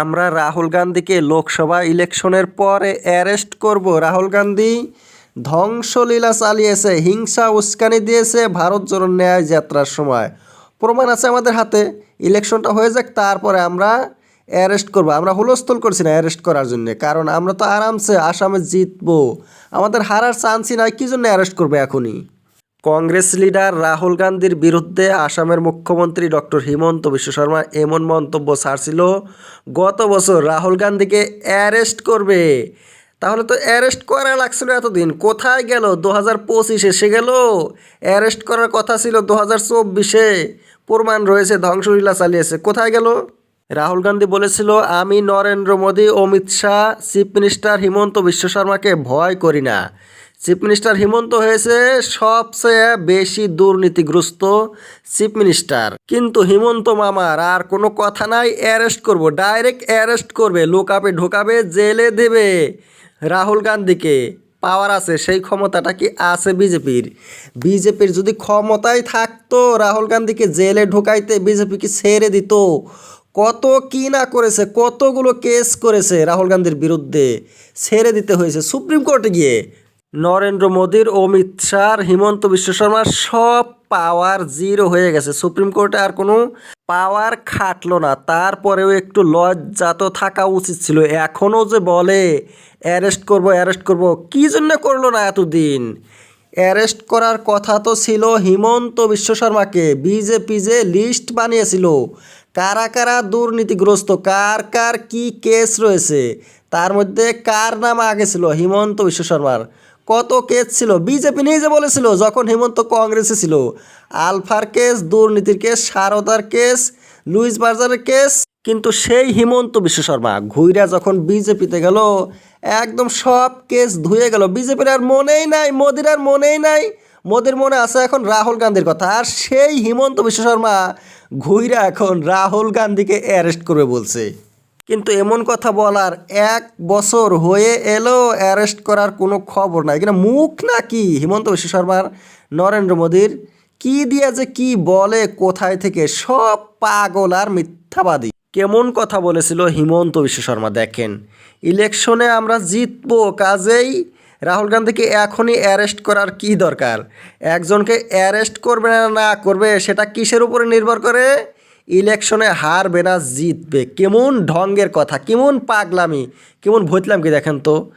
আমরা রাহুল গান্ধীকে লোকসভা ইলেকশনের পরে অ্যারেস্ট করব। রাহুল গান্ধী ধ্বংসলীলা চালিয়েছে, হিংসা উস্কানি দিয়েছে ভারত জোড়ো ন্যায় যাত্রার সময়। প্রমাণ আছে আমাদের হাতে, ইলেকশনটা হয়ে যাক, তারপরে আমরা অ্যারেস্ট করব। আমরা হুলস্থুল করছি না অ্যারেস্ট করার জন্য, কারণ আমরা তো আরামসে আসামে জিতবো। আমাদের হারার চান্সই নাই, কী জন্য অ্যারেস্ট করবে এখনই? কংগ্রেস লিডার রাহুল গান্ধীর বিরুদ্ধে আসামের মুখ্যমন্ত্রী ডক্টর হিমন্ত বিশ্ব শর্মা এমন মন্তব্য ছাড়ছিল, গত বছর রাহুল গান্ধীকে অ্যারেস্ট করবে। তাহলে তো অ্যারেস্ট করা লাগছিল এতদিন, কোথায় গেল? দু হাজার পঁচিশে সে গেল। অ্যারেস্ট করার কথা ছিল দু হাজার চব্বিশে, প্রমাণ রয়েছে, ধ্বংসলীলা চালিয়েছে, কোথায় গেল? রাহুল গান্ধী বলেছিল, আমি নরেন্দ্র মোদী, অমিত শাহ, চিফ মিনিস্টার হিমন্ত বিশ্ব শর্মাকে ভয় করি না। চিফ মিনিস্টার হিমন্ত হয়েছে সবচেয়ে বেশি দুর্নীতিগ্রস্ত চিফ মিনিস্টার কিন্তু হিমন্ত মামার আর কোনো কথা নাই অ্যারেস্ট করব ডাইরেক্ট অ্যারেস্ট করবে লোকাপে ঢোকাবে, জেলে দেবে রাহুল গান্ধীকে। পাওয়ার আছে, সেই ক্ষমতাটা কি আছে বিজেপির? বিজেপির যদি ক্ষমতায় থাকতো, রাহুল গান্ধীকে জেলে ঢোকাইতে বিজেপি কি ছেড়ে দিত? কত কি না করেছে, কতগুলো কেস করেছে রাহুল গান্ধীর বিরুদ্ধে। ছেড়ে দিতে হয়েছে সুপ্রিম কোর্টে গিয়ে। নরেন্দ্র মোদীর অমিত শাহ হিমন্ত বিশ্ব শর্মার সব পাওয়ার জিরো হয়ে গেছে। সুপ্রিম কোর্টে আর কোনো পাওয়ার খাটলো না। তারপরেও একটু লজ্জা তো থাকা উচিত ছিল। এখনও যে বলে, অ্যারেস্ট করব অ্যারেস্ট করব কী জন্য করল না এতদিন? অ্যারেস্ট করার কথা তো ছিল হিমন্ত বিশ্ব শর্মাকে। বিজেপি যে লিস্ট বানিয়েছিল, কারা কারা দুর্নীতিগ্রস্ত, কার কার কি কেস রয়েছে, তার মধ্যে কার নাম আগে ছিল হিমন্ত বিশ্ব শর্মার? কত কেস ছিল? বিজেপি নিজে বলেছিল যখন হিমন্ত কংগ্রেসে ছিল। আলফার কেস, দুর্নীতির কেস, সারদার কেস, লুইস বার্জারের কেস। কিন্তু সেই হিমন্ত বিশ্ব শর্মা ঘুইরা যখন বিজেপিতে গেল, একদম সব কেস ধুয়ে গেল। বিজেপির আর মনেই নাই, মোদির আর মনেই নাই। মোদির মনে আছে এখন রাহুল গান্ধীর কথা। আর সেই হিমন্ত বিশ্ব শর্মা ঘুইরা এখন রাহুল গান্ধীকে অ্যারেস্ট করবে বলছে। কিন্তু এমন কথা বলার এক বছর হয়ে এলো, অ্যারেস্ট করার কোনো খবর নাই। কিন্তু মুখ নাকি? হিমন্ত বিশ্ব শর্মার, নরেন্দ্র মোদীর, কি দিয়া যে কি বলে, কোথায় থেকে, সব পাগল আর মিথ্যাবাদী। কেমন কথা বলেছিল হিমন্ত বিশ্ব শর্মা, দেখেন। ইলেকশনে আমরা জিতবো কাজেই, রাহুল গান্ধীকে এখনই অ্যারেস্ট করার কি দরকার? একজনকে অ্যারেস্ট করবে না না করবে, সেটা কিসের উপরে নির্ভর করে? ইলেকশনে হারবে না জিতবে। কেমন ঢঙ্গের কথা, কেমন পাগলামি, কেমন ভতলাম কি দেখেন তো।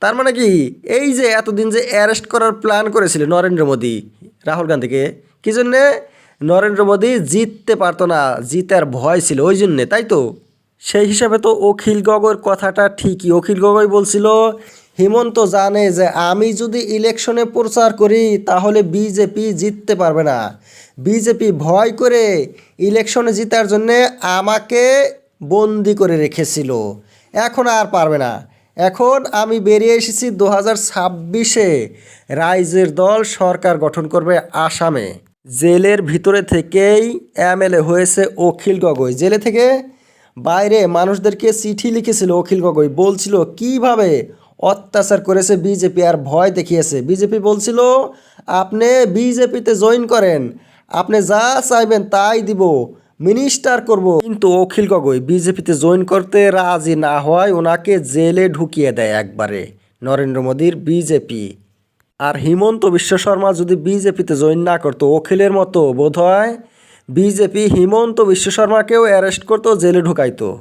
তার মানে কি, এই যে এতদিন যে অ্যারেস্ট করার প্ল্যান করেছিল নরেন্দ্র মোদী, রাহুল গান্ধীকে, কী জন্যে? নরেন্দ্র মোদী জিততে পারতো না, জিতার ভয় ছিল, ওই জন্যে, তাই তো? সেই হিসাবে তো অখিল গগৈর কথাটা ঠিকই, অখিল গগৈ বলছিল হিমন্ত জানে যে আমি যদি ইলেকশনে প্রচার করি, তাহলে বিজেপি জিততে পারবে না। বিজেপি ভয় করে ইলেকশনে জিতার জন্যে আমাকে বন্দি করে রেখেছিল। এখন আর পারবে না। এখন আমি বেরিয়ে এসেছি দু হাজার ছাব্বিশে। রাইজের দল সরকার গঠন করবে আসামে। জেলের ভিতরে থেকেই এমএলএ হয়েছে অখিল গগৈ। জেলে থেকে বাইরে মানুষদেরকে চিঠি লিখেছিল অখিল গগৈ। বলছিল, কীভাবে অত্যাচার করেছে বিজেপি আর ভয় দেখিয়েছে। বিজেপি বলছিল, আপনি বিজেপিতে জয়েন করেন। আপনি যা চাইবেন তাই দিব। মিনিস্টার করব। কিন্তু অখিল গগৈ বিজেপিতে জয়েন করতে রাজি না হওয়ায় ওনাকে জেলে ঢুকিয়ে দেয় একবারে। নরেন্দ্র মোদীর বিজেপি। আর হিমন্ত বিশ্ব শর্মা যদি বিজেপিতে জয়েন না করতো, অখিলের মতো বোধ হয় বিজেপি হিমন্ত বিশ্ব শর্মাকেও অ্যারেস্ট করতো, জেলে ঢুকাইতো।